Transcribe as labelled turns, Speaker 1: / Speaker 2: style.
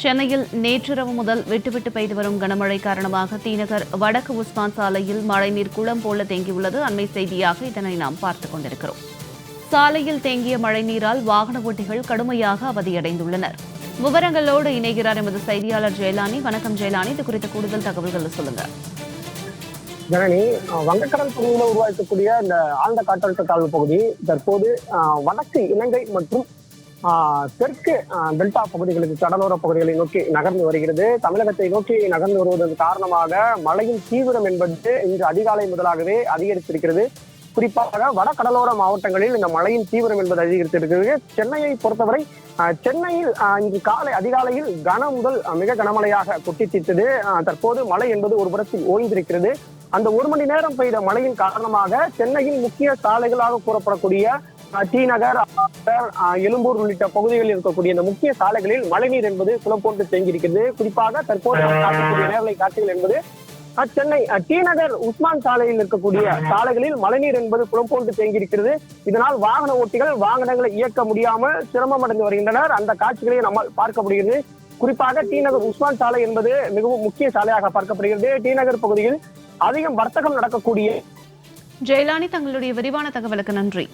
Speaker 1: சென்னையில் நேற்றிரவு முதல் விட்டுவிட்டு பெய்து வரும் கனமழை காரணமாக தீநகர் வடக்கு உஸ்மான் சாலையில் மழைநீர் குளம் போல தேங்கியுள்ளது. அண்மை செய்தியாக இதனை நாம் பார்த்துக் கொண்டிருக்கிறோம். சாலையில் தேங்கிய மழைநீரால் வாகன ஓட்டிகள் கடுமையாக அவதியடைந்துள்ளனர். விவரங்களோடு இணைகிறார் எமது செய்தியாளர் ஜெயலானி. வணக்கம் ஜெயலானி. இது குறித்த கூடுதல் தகவல்களை சொல்லுங்க.
Speaker 2: ஜனனி வங்கக்கடல் பகுதியில் உருவாக்கக்கூடிய இந்த ஆழ்ந்த காற்றழுத்த தாழ்வு பகுதி தற்போது வடக்கு இலங்கை மற்றும் தெற்கு டெல்டா பகுதிகளுக்கு கடலோர பகுதிகளை நோக்கி நகர்ந்து வருகிறது. தமிழகத்தை நோக்கி நகர்ந்து வருவதன் காரணமாக மழையின் தீவிரம் என்பது இன்று அதிகாலை முதலாகவே அதிகரித்திருக்கிறது. குறிப்பாக வட கடலோர மாவட்டங்களில் இந்த மழையின் தீவிரம் என்பது அதிகரித்திருக்கிறது. சென்னையை பொறுத்தவரை சென்னையில் இன்று காலை அதிகாலையில் கன முதல் மிக கனமழையாக கொட்டி தீர்த்தது தற்போது மழை என்பது ஒரு புறத்தில் ஓய்ந்திருக்கிறது. அந்த ஒரு மணி நேரம் பெய்த மழையின் காரணமாக சென்னையின் முக்கிய சாலைகளாக கூறப்படக்கூடிய டி நகர் எழும்பூர் உள்ளிட்ட பகுதிகளில் இருக்கக்கூடிய இந்த முக்கிய சாலைகளில் மழைநீர் என்பது குளம் போன்று தேங்கியிருக்கிறது. குறிப்பாக தற்போது நேரலை காட்சிகள் என்பது சென்னை டி நகர் உஸ்மான் சாலையில் இருக்கக்கூடிய சாலைகளில் மழைநீர் என்பது குளம் போன்று தேங்கியிருக்கிறது. இதனால் வாகன ஓட்டிகள் வாகனங்களை இயக்க முடியாமல் சிரமம் அடைந்து வருகின்றனர். அந்த காட்சிகளை நம்மால் பார்க்க முடிகிறது. குறிப்பாக டி நகர் உஸ்மான் சாலை என்பது மிகவும் முக்கிய சாலையாக பார்க்கப்படுகிறது. டி நகர் பகுதியில் அதிகம் வர்த்தகம் நடக்கக்கூடிய
Speaker 1: ஜெயலானி தங்களுடைய விரிவான தகவலுக்கு நன்றி.